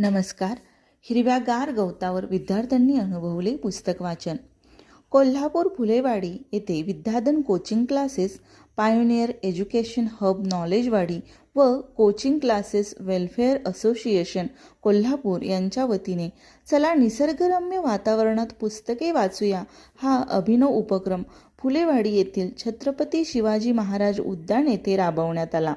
नमस्कार. हिरव्यागार गवतावर विद्यार्थ्यांनी अनुभवले पुस्तक वाचन. कोल्हापूर फुलेवाडी येथे Vidyadhan coaching classes Pioneer Education Hub नॉलेजवाडी व coaching classes welfare association Kolhapur यांच्या वतीने चला निसर्गरम्य वातावरणात पुस्तके वाचूया हा अभिनव उपक्रम फुलेवाडी येथील छत्रपती शिवाजी महाराज उद्यान येथे राबवण्यात आला.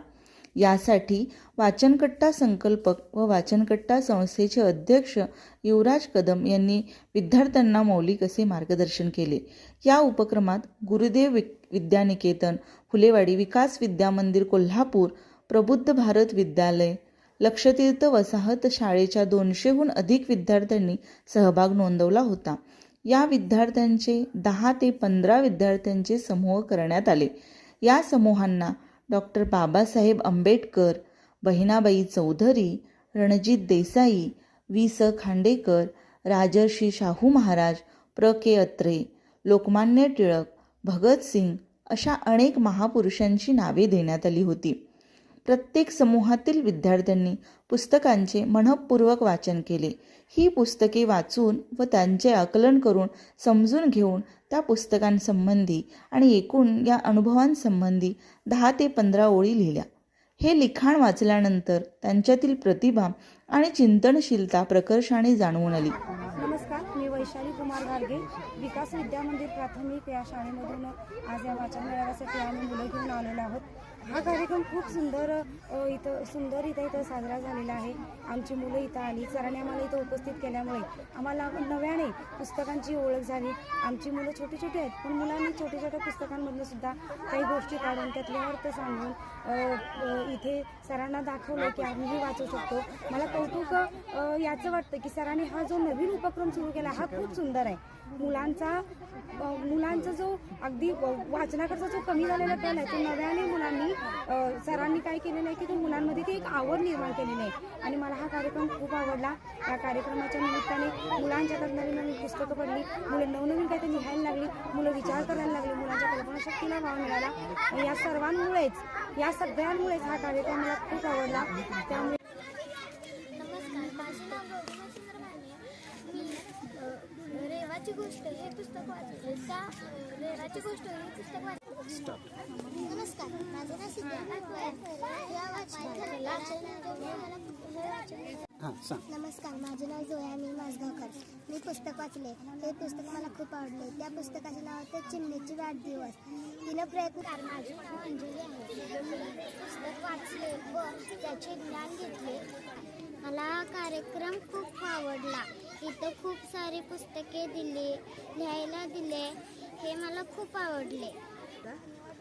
यासाठी वाचनकट्टा संकल्पक व वाचनकट्टा संस्थेचे अध्यक्ष युवराज कदम यांनी विद्यार्थ्यांना मौलिक असे मार्गदर्शन केले. या उपक्रमात गुरुदेव वि विद्यानिकेतन फुलेवाडी विकास विद्यामंदिर कोल्हापूर प्रबुद्ध भारत विद्यालय लक्षतीर्थ वसाहत शाळेच्या दोनशेहून अधिक विद्यार्थ्यांनी सहभाग नोंदवला होता. या विद्यार्थ्यांचे दहा ते पंधरा विद्यार्थ्यांचे समूह करण्यात आले. या समूहांना डॉक्टर बाबासाहेब आंबेडकर बहिणाबाई चौधरी रणजित देसाई वि स. खांडेकर राजर्षी शाहू महाराज प्र. के. अत्रे लोकमान्य टिळक भगतसिंग अशा अनेक महापुरुषांची नावे देण्यात आली होती. प्रत्येक समूहातील विद्यार्थ्यांनी पुस्तकांचे मनःपूर्वक वाचन केले. ही पुस्तके वाचून व त्यांचे आकलन करून समजून घेऊन त्या पुस्तकांसंबंधी आणि एकूण या अनुभवांसंबंधी दहा ते पंधरा ओळी लिहिल्या. हे लिखाण वाचल्यानंतर त्यांच्यातील प्रतिभा आणि चिंतनशीलता प्रकर्षाने जाणवून आली. नमस्कार मी वैशाली कुमार घारगे विकास विद्या मंदिर प्राथमिक या शाळेमधून आज या वाचन मेळाव्यासाठी आम्ही मुलं घेऊन आलेलो आहोत. हा कार्यक्रम खूप सुंदर इथं सुंदर इथं इथं साजरा झालेला आहे. आमची मुलं इथं आली सरांनी आम्हाला इथं उपस्थित केल्यामुळे आम्हाला नव्याने पुस्तकांची ओळख झाली. आमची मुलं छोटी छोटी आहेत पण मुलांनी छोट्या छोट्या पुस्तकांमधनं सुद्धा काही गोष्टी काढून त्यातले अर्थ सांगून इथे सरांना दाखवलं की आम्हीही वाचू शकतो. मला कौतुक याचं वाटतं की सरांनी हा जो नवीन उपक्रम सुरू केला हा खूप सुंदर आहे. मुलांचा मुलांचा जो अगदी वाचनाकडचा जो कमी झालेला कल आहे तो नव्याने मुलांनी अ, सरांनी काय केलेलं आहे की तो मुलांमध्ये ती एक आवड निर्माण केलेली आहे. आणि मला हा कार्यक्रम खूप आवडला. या कार्यक्रमाच्या निमित्ताने मुलांच्याकडे नवीन नवीन पुस्तकं पडली. मुलं नवनवीन काय ते लिहायला लागली. मुलं विचार करायला लागली. मुलांच्या कल्पनाशक्तीला वाव मिळाला. या सर्वांमुळेच या सगळ्यांमुळेच हा कार्यक्रम मला खूप आवडला. त्यामुळे नमस्कार माझे नाव गौतम सुंदर माने मी अ, रेवाची गोष्ट हे पुस्तक वाचले गोष्ट हे पुस्तक वाचले नमस्कार माझे नाव सिद्धार्थ नमस्कार माझे नाव जोया मी माझगावकर. मी पुस्तक वाचले. हे पुस्तक मला खूप आवडले. त्या पुस्तकाचे नाव होते चिमणीची वाढदिवस. तिनं प्रयत्न माझे नाव अंजली आहे. पुस्तक वाचले व त्याचे ज्ञान घेतले. मला कार्यक्रम खूप आवडला. इथं खूप सारी पुस्तके दिली लिहायला दिले. हे मला खूप आवडले.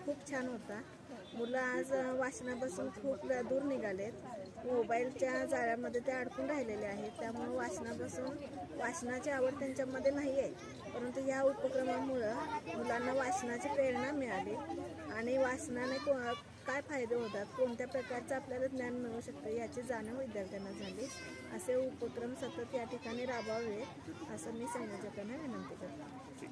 खूप छान होता. मुलं आज वाचनापासून खूप दूर निघालेत. मोबाईलच्या जाळ्यामध्ये ते अडकून राहिलेले आहेत. त्यामुळे वाचनापासून वाचनाची आवड त्यांच्यामध्ये नाही आहे. परंतु या उपक्रमामुळं मुलांना वाचनाची प्रेरणा मिळाली. आणि वाचनाने को काय फायदे होतात? कोणत्या प्रकारचं आपल्याला ज्ञान मिळू शकतं? याची जाणीव विद्यार्थ्यांना झाली. असे उपक्रम सतत या ठिकाणी राबवावे असं मी संयोजकांना विनंती करतो.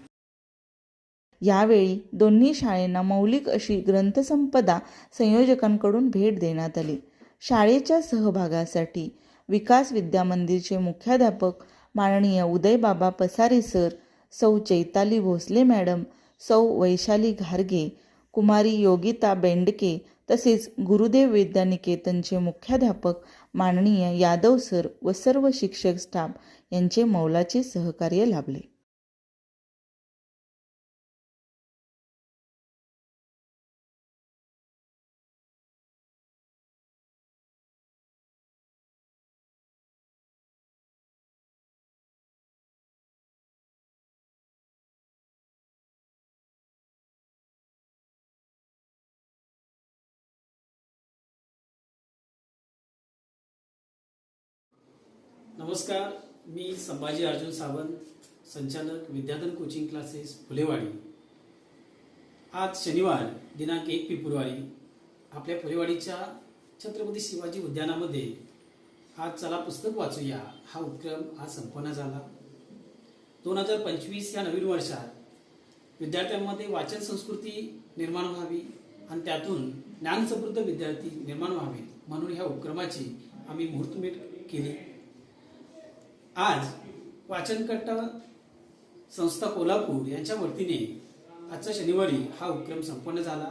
यावेळी दोन्ही शाळेंना मौलिक अशी ग्रंथसंपदा संयोजकांकडून भेट देण्यात आली. शाळेच्या सहभागासाठी विकास विद्या मंदिरचे मुख्याध्यापक माननीय उदयबाबा पसारे सर सौ चैताली भोसले मॅडम सौ वैशाली घारगे कुमारी योगिता बेंडके तसेच गुरुदेव विद्यानिकेतनचे मुख्याध्यापक माननीय यादव सर व सर्व शिक्षक स्टाफ यांचे मौलाचे सहकार्य लाभले. नमस्कार मी संभाजी अर्जुन सावंत संचालक विद्याधन कोचिंग क्लासेस फुलेवाडी. आज शनिवार दिनांक एक फेब्रुवारी आपल्या फुलेवाडीच्या छत्रपती शिवाजी उद्यानामध्ये आज चला पुस्तक वाचूया. हा उपक्रम आज संपन्न झाला. दोन हजार पंचवीस या नवीन वर्षात विद्यार्थ्यांमध्ये वाचन संस्कृती निर्माण व्हावी आणि त्यातून ज्ञानसमृद्ध विद्यार्थी निर्माण व्हावेत म्हणून ह्या उपक्रमाची आम्ही मुहूर्तमेट केली. आज वाचनकट्टा संस्था कोल्हापूर यांच्या वतीने आजचा शनिवारी हा उपक्रम संपन्न झाला.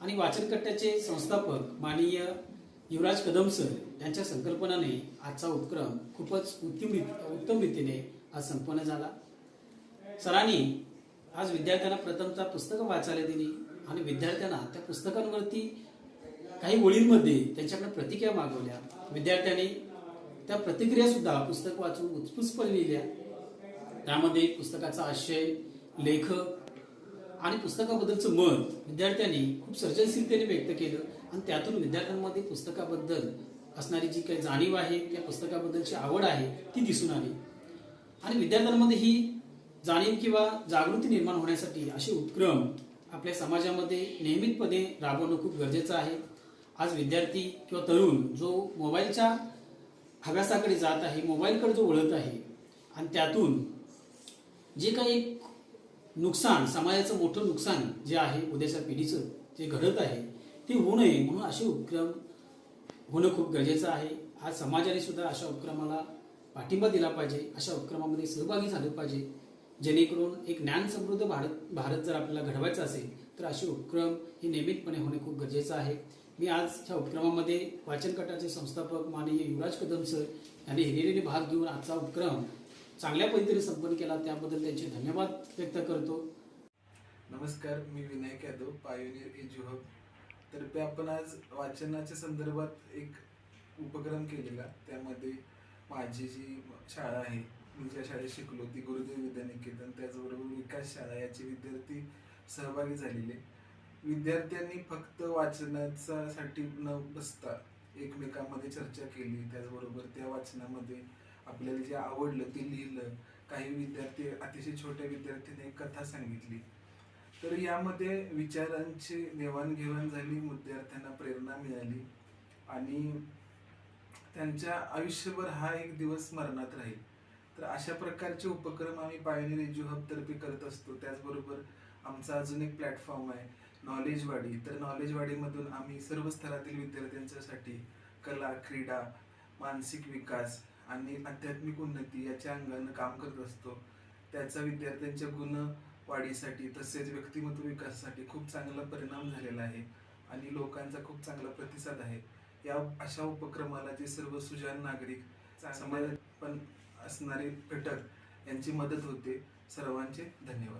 आणि वाचनकट्ट्याचे संस्थापक माननीय युवराज कदम सर यांच्या संकल्पनाने आजचा उपक्रम खूपच उत्तम उत्तम रीतीने आज संपन्न झाला. सरांनी आज विद्यार्थ्यांना प्रथमतः पुस्तकं वाचायला दिली आणि विद्यार्थ्यांना त्या पुस्तकांवरती काही ओळींमध्ये त्यांच्याकडे प्रतिक्रिया मागवल्या. विद्यार्थ्यांनी त्या प्रतिक्रिया सुद्धा पुस्तक वाचून उत्स्फूर्तपणे लिहिल्या. त्यामध्ये पुस्तकाचा आशय लेखक आणि पुस्तकाबद्दलचं मत विद्यार्थ्यांनी खूप सर्जनशीलतेने व्यक्त केलं आणि त्यातून विद्यार्थ्यांमध्ये पुस्तकाबद्दल असणारी जी काही जाणीव आहे त्या पुस्तकाबद्दलची आवड आहे ती दिसून आली. आणि विद्यार्थ्यांमध्ये ही जाणीव किंवा जागृती निर्माण होण्यासाठी असे उपक्रम आपल्या समाजामध्ये नियमितपणे राबवणं खूप गरजेचं आहे. आज विद्यार्थी किंवा तरुण जो मोबाईलच्या हव्यासाकडे जात आहे मोबाईलकडे जो वळत आहे आणि त्यातून जे काही एक नुकसान समाजाचं मोठं नुकसान जे आहे उद्याच्या पिढीचं जे घडत आहे ते होऊ नये म्हणून असे उपक्रम होणं खूप गरजेचं आहे. आज समाजाने सुद्धा अशा उपक्रमाला पाठिंबा दिला पाहिजे अशा उपक्रमामध्ये सहभागी झालं पाहिजे. जेणेकरून एक ज्ञान समृद्ध भारत भारत जर आपल्याला घडवायचा असेल तर असे उपक्रम हे नियमितपणे होणे खूप गरजेचं आहे. मी आजच्या उपक्रमामध्ये वाचन गटाचे संस्थापक माननीय युवराज कदम सर यांनी हिरिरीने भाग घेऊन आजचा उपक्रम चांगल्या पद्धतीने संपन्न केला. त्याबद्दल त्यांचे धन्यवाद व्यक्त करतो. नमस्कार मी Vinayak Yadav Pioneer Edu Hub तर्फे आपण आज वाचनाच्या संदर्भात एक उपक्रम केलेला. त्यामध्ये माझी जी शाळा आहे मी ज्या शाळेत शिकलो ती गुरुदेव विद्यानिकेतन. त्याचबरोबर विकास शाळा याचे विद्यार्थी सहभागी झालेले. विद्यार्थ्यांनी फक्त वाचनासाठी न बसता एकमेकांमध्ये चर्चा केली. त्याचबरोबर त्या वाचनामध्ये आपल्याला जे आवडलं ते लिहिलं. काही विद्यार्थी अतिशय छोट्या विद्यार्थ्यांनी कथा सांगितली. तर यामध्ये विचारांची देवाणघेवाण झाली विद्यार्थ्यांना प्रेरणा मिळाली आणि त्यांच्या आयुष्यभर हा एक दिवस स्मरणात राहील. तर अशा प्रकारचे उपक्रम आम्ही पायोनियर एज्यू हब तर्फे करत असतो. त्याचबरोबर आमचा अजून एक प्लॅटफॉर्म आहे नॉलेजवाडी तर नॉलेजवाडीमधून आम्ही सर्व स्तरातील विद्यार्थ्यांच्यासाठी कला क्रीडा मानसिक विकास आणि आध्यात्मिक उन्नती याच्या अंगानं काम करत असतो. त्याचा विद्यार्थ्यांच्या गुण वाढीसाठी तसेच व्यक्तिमत्व विकासासाठी खूप चांगला परिणाम झालेला आहे आणि लोकांचा खूप चांगला प्रतिसाद आहे. या अशा उपक्रमाला जे सर्व सुजाण नागरिक समाजात पण असणारे घटक यांची मदत होते. सर्वांचे धन्यवाद.